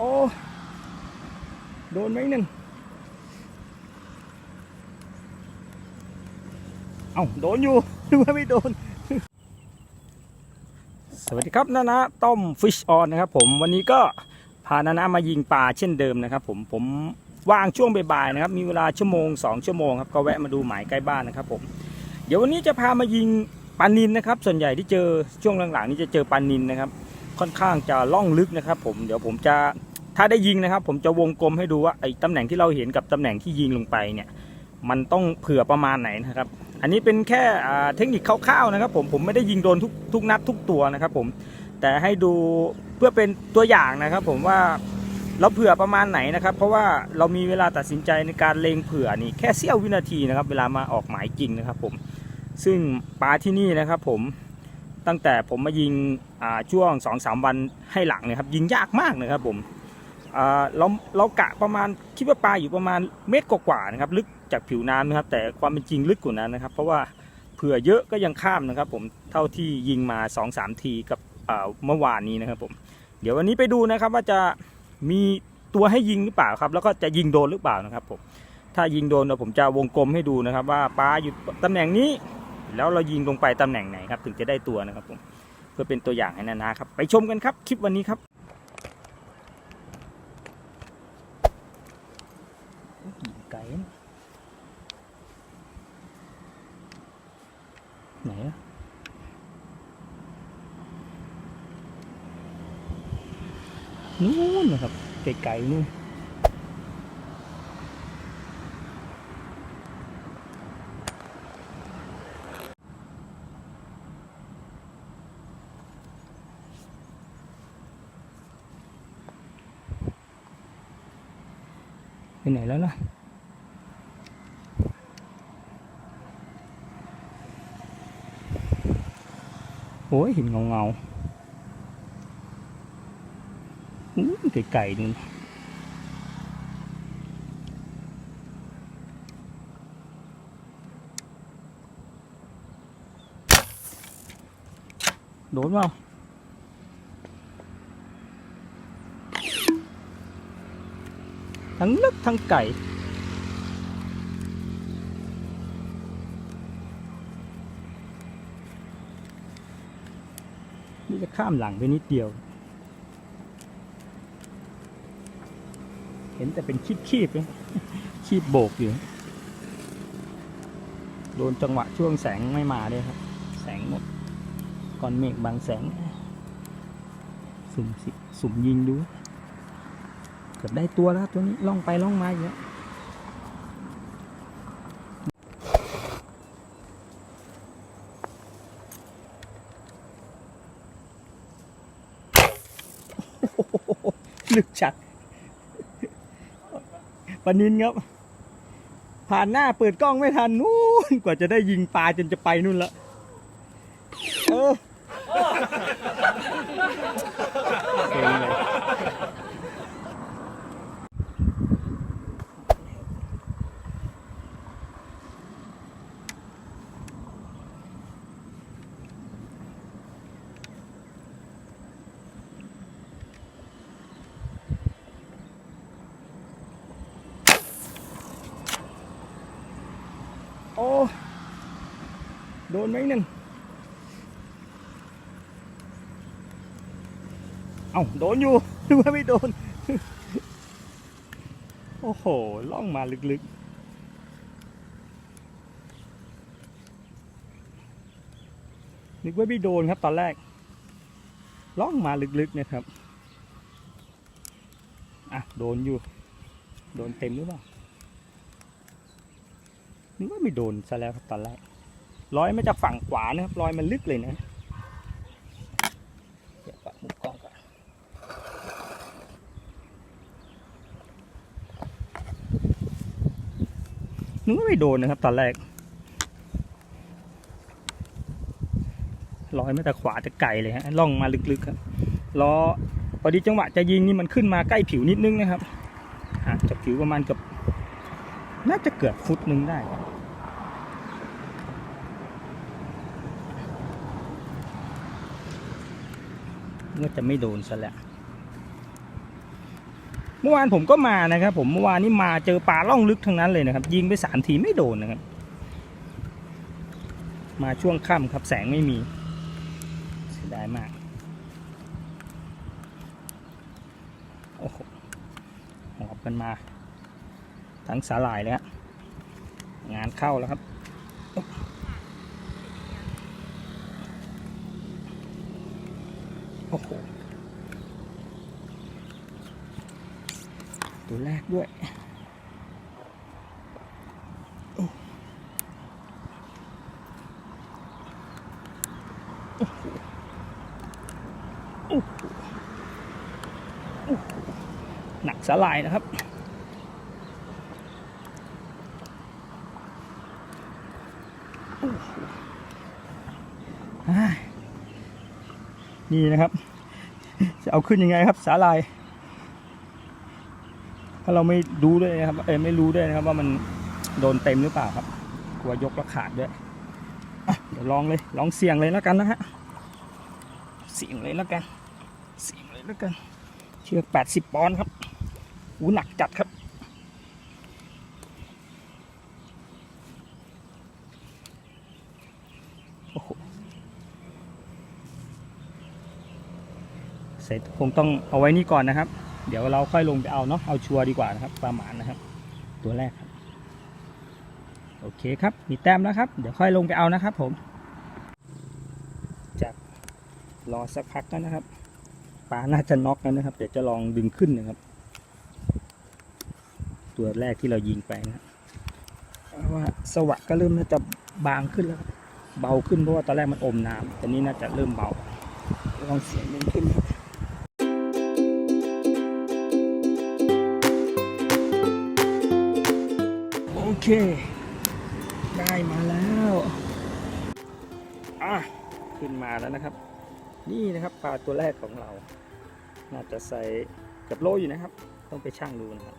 โอ้ โดนไหมนั่นเอาโดนอยู่นึกว่าไม่โดน สวัสดีครับนานะต้มฟิชออนนะครับผมวันนี้ก็พานานะมายิงปลาเช่นเดิมนะครับผมผมว่างช่วงบ่ายๆนะครับมีเวลาชั่วโมง 2 ชั่วโมงครับก็แวะมาดูหมายใกล้บ้านนะครับผมเดี๋ยววันนี้จะพามายิงปลานินนะครับ ส่วนใหญ่ที่เจอช่วงหลังๆนี้จะเจอปลานินนะครับ ค่อนข้างจะล่องลึกนะครับ ผมเดี๋ยวผมจะ ถ้าได้ยิงนะครับ ผมจะวงกลมให้ดูว่าไอ้ตำแหน่งที่เราเห็นกับตำแหน่งที่ยิงลงไปเนี่ย มันต้องเผื่อประมาณไหนนะครับ อันนี้เป็นแค่เทคนิคคร่าวๆนะครับ ผมผมไม่ได้ยิงโดนทุกทุกนัดทุกตัวนะครับผมแต่ให้ดูเพื่อเป็นตัวอย่างนะครับ ผมว่าเราเผื่อประมาณไหนนะครับ เพราะว่าเรามีเวลาตัดสินใจในการเลงเผื่อนี่แค่เสี้ยววินาทีนะครับ เวลามาออกหมายจริงนะครับ ผมซึ่งปลาที่นี่นะครับ ผมตั้งแต่ผมมายิงช่วง2อสวันให้หลังเนะครับ ยิงยากมากนะครับผม เราเรากะประมาณคิดว่าปลาอยู่ประมาณเมตรกว่าๆนะครับลึกจากผิวน้ำนะครับ แต่ความเป็นจริงลึกกว่านั้นนะครับ เพราะว่าเผื่อเยอะก็ยังข้ามนะครับ ผมเท่าที่ยิงมา2อสามทีกับเมื่อวานนี้นะครับ ผม เดี๋ยววันนี้ไปดูนะครับว่าจะมีตัวให้ยิงหรือเปล่าครับ แล้วก็จะยิงโดนหรือเปล่านะครับ ผม ถ้ายิงโดนเดี๋ยวผมจะวงกลมให้ดูนะครับ ว่าปลาอยู่ตำแหน่งนี้ แล้วเรายิงลงไปตำแหน่งไหนครับ ถึงจะได้ตัวนะครับ ผมเพื่อเป็นตัวอย่างให้นานะครับ ไปชมกันครับคลิปวันนี้ครับไก่นะไหนอะ นู่นนะครับไก่ๆนู่นไปไหนแล้วล่ะโอ้ยเห็นเงาเงาๆอู้ ไก่ไก่นู่นโดนเปล่าทั้งลึกทั้งไก่นี่จะข้ามหลังไปนิดเดียว เห็นแต่เป็นคีบคีบๆเองคีบโบกอยู่ โดนจังหวะช่วงแสงไม่มาด้วยครับ แสงหมดก้อนเมฆบางแสง สุ่มสิสุ่มยิงดู เกือบได้ตัวแล้วตัวนี้ล่องไปล่องมาอยู่แล้วลึกจัด ปนินครับ ผ่านหน้าเปิดกล้องไม่ทันนู่นกว่าจะได้ยิงปลาจนจะไปนู่นละเออ อ้โดนไหมนั่นเอ้าโดนอยู่นึกว่าไม่โดน โอ้โห ล่องมาลึกๆ นึกว่าไม่โดนครับตอนแรก ล่องมาลึกๆนะครับ อะ โดนอยู่ โดนเต็มหรือเปล่า นึกว่าไม่โดนซะแล้วครับตอนแรกลอยมาจากฝั่งขวานะครับลอยมันลึกเลยนะเดี๋ยวปรับมุมกล้องก่อนนึกว่าไม่โดนนะครับตอนแรกลอยมาจากขวาจากไก่เลยฮะล่องมาลึกๆครับรอพอดีจังหวะจะยิงนี่มันขึ้นมาใกล้ผิวนิดนึงนะครับห่างจากผิวประมาณเกับน่าจะเกือบฟุตหนึ่งได้ ว่าจะไม่โดนซะแล้วเมื่อวานผมก็มานะครับ ผมเมื่อวานนี้มาเจอปลาล่องลึกทั้งนั้นเลยนะครับ ยิงไปสามทีไม่โดนนะครับ มาช่วงค่ำครับแสงไม่มีเสียดายมากโอ้โหหอบกันมา ทั้งสาหร่ายเลยฮะงานเข้าแล้วครับ โอ้โหตัวแรกด้วยโอ้โอ้โหโอ้โหโอ้โหหนักสลายนะครับโอ้โหอ่า นี่นะครับ จะเอาขึ้นยังไงครับ สาลาย ถ้าเราไม่ดูด้วยนะครับ เออไม่รู้ด้วยนะครับ ว่ามันโดนเต็มหรือเปล่าครับ กลัวยกแล้วขาดด้วยเดี๋ยวลองเลยลองเสี่ยงเลยแล้วกันนะฮะเสี่ยงเลยแล้วกันเสี่ยงเลยแล้วกัน เชือกแปดสิบปอนด์ครับอู้หนักจัดครับโอ้โห สร็จคงต้องเอาไว้นี่ก่อนนะครับ เดี๋ยวเราค่อยลงไปเอาเนาะเอาชัวร์ดีกว่านะครับปลาหมานนะครับ ตัวแรกครับโอเคครับ มีแต้มแล้วครับ เดี๋ยวค่อยลงไปเอานะครับ ผมจากรอสักพักแล้วนะครับปลาน่าจะน็อกแล้วนะครับ เดี๋ยวจะลองดึงขึ้นนะครับ ตัวแรกที่เรายิงไปนะว่าสวะก็เริ่มน่าจะบางขึ้นแล้ว เบาขึ้นเพราะว่าตอนแรกมันอมน้ำแต่นี้น่าจะเริ่มเบาลองเสียงดึงขึ้นครับ เค ได้มาแล้วอะขึ้นมาแล้วนะครับ นี่นะครับปลาตัวแรกของเรา น่าจะใส่กับโลอยู่นะครับ ต้องไปช่างดูนะครับ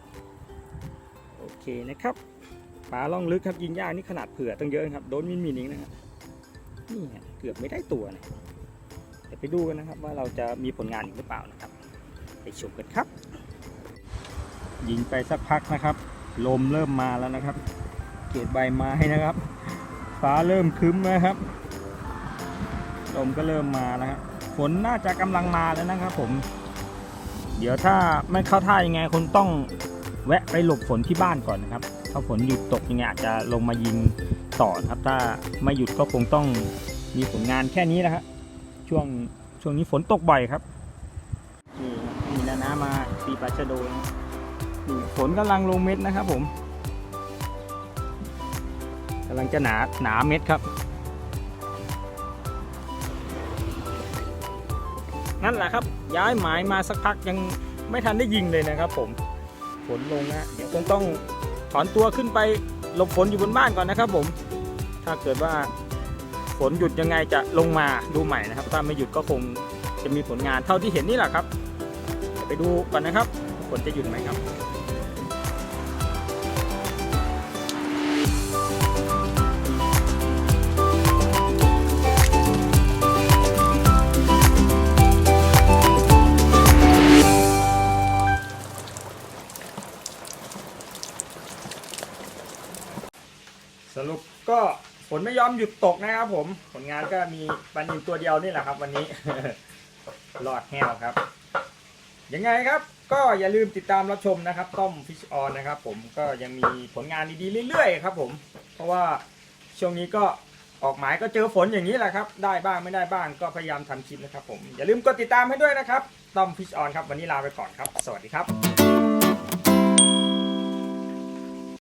โอเคนะครับปลาล่องลึกครับยิงยากนี่ขนาดเผื่อตั้งเยอะครับโดนมินมินอีกนะครับนี่เกือบไม่ได้ตัวนะเดี๋ยวไปดูกันนะครับ ว่าเราจะมีผลงานอีกหรือเปล่านะครับ ไปชมกันครับ ยิงไปสักพักนะครับ ลมเริ่มมาแล้วนะครับ เกตใบไม้นะครับ ฟ้าเริ่มคึ้มนะครับ ลมก็เริ่มมาแล้วครับฝนน่าจะกำลังมาแล้วนะครับ ผม เดี๋ยวถ้าไม่เข้าท่ายังไงคงต้องแวะไปหลบฝนที่บ้านก่อนนะครับ ถ้าฝนหยุดตกยังไงอาจจะลงมายิงต่อนะครับ ถ้าไม่หยุดก็คงต้องมีผลงานแค่นี้นะครับช่วงช่วงนี้ฝนตกบ่อยครับนี่มีนาน้ามาตีปลาชะโดนะ นี่ฝนกำลังลงเม็ดนะครับผมกำลังจะหนาหนาเม็ดครับ นั่นแหละครับ ย้ายหมายมาสักพักยังไม่ทันได้ยิงเลยนะครับ ผมฝนลงนะเดี๋ยวคงต้องถอนตัวขึ้นไปหลบฝนอยู่บนบ้านก่อนนะครับ ผม ถ้าเกิดว่าฝนหยุดยังไงจะลงมาดูใหม่นะครับ ถ้าไม่หยุดก็คงจะมีผลงานเท่าที่เห็นนี่แหละครับ ไปดูก่อนนะครับ ฝนจะหยุดไหมครับสรุปก็ฝนไม่ยอมหยุดตกนะครับผม ผลงานก็มีปลานินตัวเดียวนี่แหละครับ วันนี้รอดแหวครับ ยังไงครับ ก็อย่าลืมติดตามรับชมนะครับ ต้อมฟิชออนนะครับ ผมก็ยังมีผลงานดีๆเรื่อยๆครับ ผม เพราะว่าช่วงนี้ก็ออกหมายก็เจอฝนอย่างนี้แหละครับ ได้บ้างไม่ได้บ้างก็พยายามทำคลิปนะครับ ผมอย่าลืมกดติดตามให้ด้วยนะครับต้อมฟิชออนครับวันนี้ลาไปก่อนครับ สวัสดีครับ